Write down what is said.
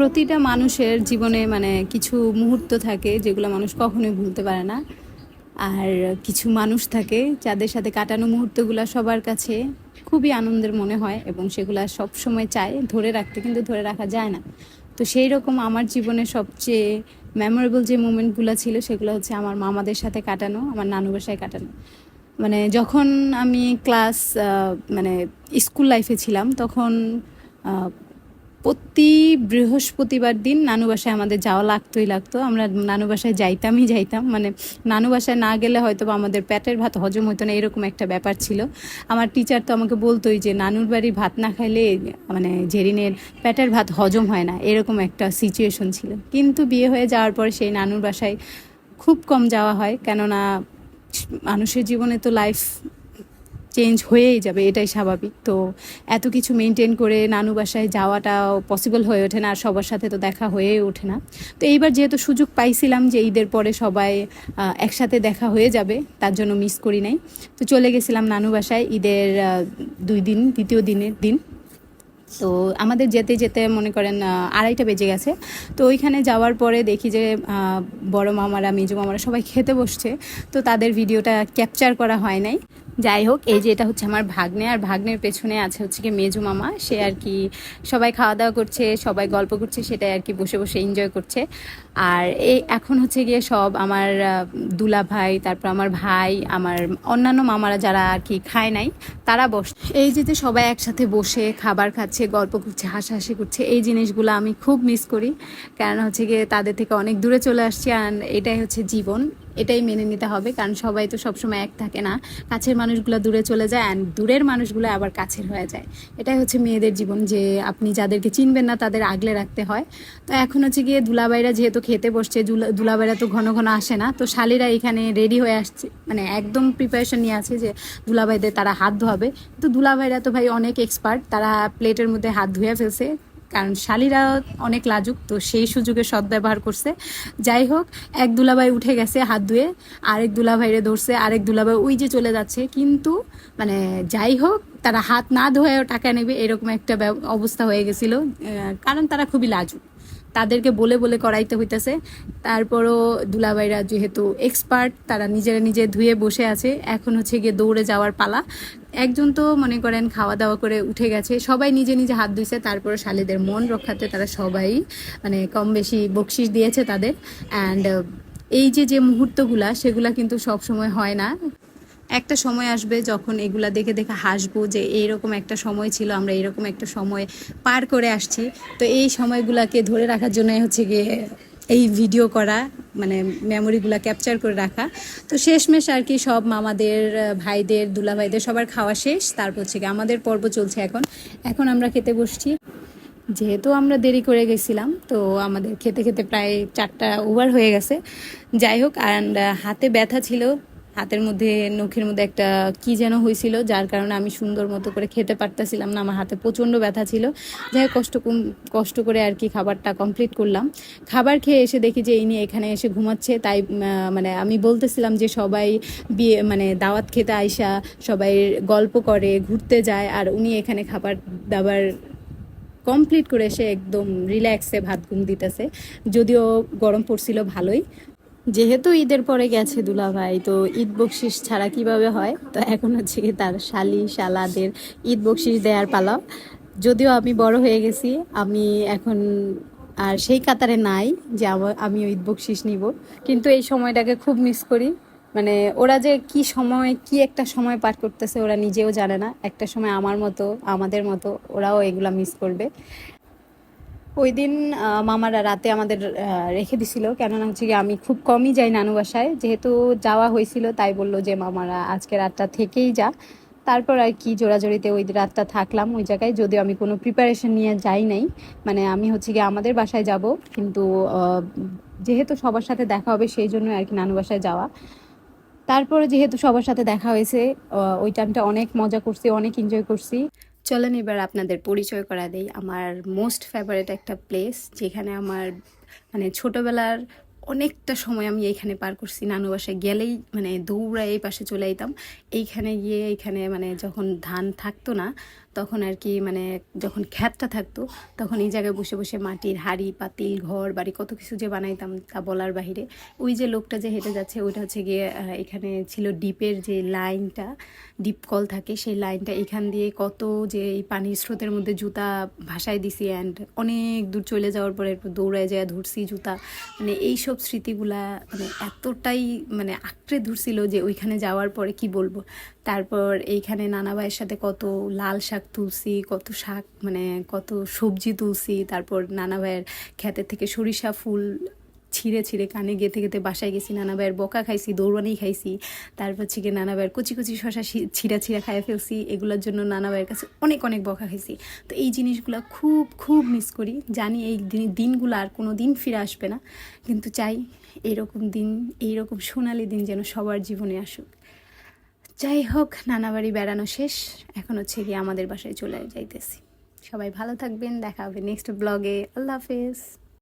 প্রতিটা মানুষের জীবনে মানে কিছু মুহূর্ত থাকে যেগুলো মানুষ কখনোই ভুলতে পারে না। আর কিছু মানুষ থাকে যাদের সাথে কাটানো মুহূর্তগুলো সবার কাছে খুবই আনন্দের মনে হয় এবং সেগুলো সব সময় চায় ধরে রাখতে কিন্তু ধরে রাখা যায় না। তো সেই রকম আমার জীবনে সবচেয়ে মেমোরেবল যে মুমেন্টগুলো ছিল সেগুলো হচ্ছে আমার মামাদের সাথে কাটানো, আমার নানু বাসায় কাটানো। মানে যখন আমি ক্লাস মানে স্কুল লাইফে ছিলাম তখন প্রতি বৃহস্পতিবার দিন নানু বাসায় আমাদের যাওয়া লাগতোই লাগতো। আমরা নানু বাসায় যাইতামই যাইতাম। মানে নানু বাসায় না গেলে হয়তো বা আমাদের পেটের ভাত হজম হতো না, এরকম একটা ব্যাপার ছিল। আমার টিচার তো আমাকে বলতোই যে, নানুর বাড়ি ভাত না খাইলে মানে জেরিনের পেটের ভাত হজম হয় না। এরকম একটা সিচুয়েশন ছিল। কিন্তু বিয়ে হয়ে যাওয়ার পরে সেই নানুর বাসায় খুব কম যাওয়া হয়। কেননা মানুষের জীবনে তো লাইফ চেঞ্জ হয়েই যাবে, এটাই স্বাভাবিক। তো এত কিছু মেনটেন করে নানু বাসায় যাওয়াটাও পসিবল হয়ে ওঠে না, আর সবার সাথে তো দেখা হয়ে ওঠে না। তো এইবার যেহেতু সুযোগ পাইছিলাম যে ঈদের পরে সবাই একসাথে দেখা হয়ে যাবে, তার জন্য মিস করি নাই। তো চলে গেছিলাম নানু বাসায় ঈদের দুই দিন, দ্বিতীয় দিনের দিন। তো আমাদের যেতে যেতে মনে করেন আড়াইটা বেজে গেছে। তো ওইখানে যাওয়ার পরে দেখি যে বড় মামারা, মেজো মামারা সবাই খেতে বসছে। তো তাদের ভিডিওটা ক্যাপচার করা হয় নাই। যাই হোক, এই যে এটা হচ্ছে আমার ভাগ্নে, আর ভাগ্নের পেছনে আছে হচ্ছে কি মেজো মামা। সে আর কি সবাই খাওয়া দাওয়া করছে, সবাই গল্প করছে, সেটাই আর কি বসে বসে এনজয় করছে। আর এই এখন হচ্ছে গিয়ে সব আমার দুলা ভাই তারপর আমার ভাই, আমার অন্যান্য মামারা যারা আর কি খায় নাই, তারা বস, এই যে যে সবাই একসাথে বসে খাবার খাচ্ছে, গল্প করছে, হাসাহাসি করছে, এই জিনিসগুলো আমি খুব মিস করি। কারণ হচ্ছে গিয়ে তাদের থেকে অনেক দূরে চলে আসছি আর এটাই হচ্ছে জীবন। এটাই মেনে নিতে হবে, কারণ সবাই তো সবসময় এক থাকে না। কাছের মানুষগুলো দূরে চলে যায় অ্যান্ড দূরের মানুষগুলো আবার কাছের হয়ে যায়। এটাই হচ্ছে মেয়েদের জীবন যে আপনি যাদেরকে চিনবেন না তাদের আগলে রাখতে হয়। তো এখন হচ্ছে গিয়ে দুলাবাইরা যেহেতু খেতে বসছে, দুলা- দুলাবাইরা তো ঘন ঘন আসে না। তো শালিরা এখানে রেডি হয়ে আসছে মানে একদম প্রিপারেশন নিয়ে আছে যে দুলাভাইদের তারা হাত ধোয়াবে। তো দুলাভাইরা তো ভাই অনেক এক্সপার্ট তারা প্লেটের মধ্যে হাত ধুয়ে ফেলছে। কারণ শালিরা অনেক লাজুক, তো সেই সুযোগে সদ্ব্যবহার করছে। যাই হোক, এক দুলাভাই উঠে গেছে হাত ধুয়ে, আরেক দুলাভাইরে ধরছে, আরেক দুলাভাই ওই যে চলে যাচ্ছে। কিন্তু মানে যাই হোক, তারা হাত না ধোয়েও টাকা নেবে, এরকম একটা অবস্থা হয়ে গেছিল। কারণ তারা খুবই লাজুক। তাদেরকে বলে বলে করাইতে হইতেছে। তারপরও দুলাভাইরা যেহেতু এক্সপার্ট তারা নিজেরা নিজে ধুয়ে বসে আছে। এখন হচ্ছে গিয়ে দৌড়ে যাওয়ার পালা। একজন তো মনে করেন খাওয়া দাওয়া করে উঠে গেছে। সবাই নিজে নিজে হাত ধুইছে তারপরে শালিদের মন রক্ষাতে তারা সবাই মানে কম বেশি বকশিস দিয়েছে তাদের। অ্যান্ড এই যে যে মুহূর্তগুলা, সেগুলা কিন্তু সব সময় হয় না। একটা সময় আসবে যখন এগুলা দেখে দেখে হাসবো যে এইরকম একটা সময় ছিল, আমরা এরকম একটা সময় পার করে আসছি। তো এই সময়গুলাকে ধরে রাখার জন্যই হচ্ছে গিয়ে এই ভিডিও করা মানে মেমোরিগুলা ক্যাপচার করে রাখা। তো শেষমেশ আর কি সব মামাদের, ভাইদের দুলা ভাইদের সবার খাওয়া শেষ। তারপর গিয়ে আমাদের পর্ব চলছে এখন। এখন আমরা খেতে বসছি। যেহেতু আমরা দেরি করে গেছিলাম, তো আমাদের খেতে খেতে প্রায় চারটা ওভার হয়ে গেছে। যাই হোক অ্যান্ড হাতে ব্যথা ছিল। হাতের মধ্যে, নখের মধ্যে একটা কি যেন হয়েছিল, যার কারণে আমি সুন্দর মতো করে খেতে পারতেছিলাম না, আমার হাতে প্রচণ্ড ব্যথা ছিল। যাই কষ্ট কষ্ট করে আর কি খাবারটা কমপ্লিট করলাম। খাবার খেয়ে এসে দেখি যে ইনি এখানে এসে ঘুমাচ্ছে, তাই মানে আমি বলতেছিলাম যে সবাই বিয়ে মানে দাওয়াত খেতে আইসা, সবাই গল্প করে, ঘুরতে যায়, আর উনি এখানে খাবার দাবার কমপ্লিট করে এসে একদম রিল্যাক্সে ভাত ঘুম দিতেছে। যদিও গরম পড়ছিল ভালোই। যেহেতু ঈদের পরে গেছে দুলাভাই, তো ঈদ বকশিস ছাড়া কীভাবে হয়? তো এখন হচ্ছে কি তার শালি শালাদের ঈদ বকশিস দেওয়ার পালা। যদিও আমি বড় হয়ে গেছি, আমি এখন আর সেই কাতারে নাই যে আমিও ঈদ বকশিস নিব। কিন্তু এই সময়টাকে খুব মিস করি। মানে ওরা যে কি সময়, কি একটা সময় পার করতেছে ওরা নিজেও জানে না। একটা সময় আমার মতো, আমাদের মতো, ওরাও এগুলা মিস করবে। ওই দিন মামারা রাতে আমাদের রেখে দিছিল। কেননা হচ্ছে কি আমি খুব কমই যাই নানু বাসায়। যেহেতু যাওয়া হয়েছিল, তাই বলল যে, মামারা আজকে রাতটা থেকেই যা। তারপর আর কি জোড়াজোড়িতে ওই রাতটা থাকলাম ওই জায়গায়। যদিও আমি কোনো প্রিপারেশন নিয়ে যাই নাই। মানে আমি হচ্ছে গিয়ে আমাদের বাসায় যাব। কিন্তু যেহেতু সবার সাথে দেখা হবে, সেই জন্য আর কি নানু বাসায় যাওয়া। তারপরে যেহেতু সবার সাথে দেখা হয়েছে ওই টাইমটা অনেক মজা করছি, অনেক এনজয় করছি। চলেন, এবার আপনাদের পরিচয় করা দেই। আমার মোস্ট ফেভারেট একটা প্লেস যেখানে আমার মানে ছোটবেলার অনেকটা সময় আমি এইখানে পার করছি। নানু বাসায় গেলেই মানে দৌড়া এই পাশে চলে যেতাম এইখানে গিয়ে এইখানে মানে যখন ধান থাকতো না তখন আর কি মানে যখন খ্যাতটা থাকতো, তখন এই জায়গায় বসে বসে মাটির হাড়ি, পাতিল, ঘর, বাড়ি কত কিছু যে বানাইতাম তা বলার বাহিরে। ওই যে লোকটা যে হেঁটে যাচ্ছে, ওইটা হচ্ছে গিয়ে এখানে ছিল ডিপের যে লাইনটা, ডিপ কল থাকে, সেই লাইনটা এখান দিয়ে কত যে এই পানির স্রোতের মধ্যে জুতা ভাসায় দিছি অ্যান্ড অনেক দূর চলে যাওয়ার পরে এরপর দৌড়ায় যায়, ধরছি জুতা। মানে এইসব স্মৃতিগুলা মানে এতটাই মানে আঁকড়ে ধরছিল যে ওইখানে যাওয়ার পরে কি বলব? তারপর এইখানে নানা ভাইয়ের সাথে কত লাল শাক তুলছি কত শাক মানে কত সবজি তুলছি তারপর নানা ভাইয়ের ক্ষেতের থেকে সরিষা ফুল ছিঁড়ে ছিঁড়ে কানে গেঁথে গেঁথে বাসায় গেছি, নানা ভাইয়ের বকা খাইছি, দৌড়ানি খাইছি, তারপর গিয়ে নানা ভাইয়ের কুচি কুচি শশা ছিঁড়া ছিঁড়া খাইয়ে ফেলছি, এগুলোর জন্য নানা ভাইয়ের কাছে অনেক অনেক বকা খাইছি। তো এই জিনিসগুলো খুব খুব মিস করি। জানি এই দিন- দিনগুলো আর কোনো দিন ফিরে আসবে না। কিন্তু চাই এরকম দিন, এইরকম সোনালি দিন যেন সবার জীবনে আসুক। যাই হোক নানা বাড়ি বেড়ানো শেষ। এখন হচ্ছে গিয়ে আমাদের বাসায় চলে যাইতেছি। সবাই ভালো থাকবেন, দেখা হবে নেক্সট ব্লগে আল্লাহ হাফেজ।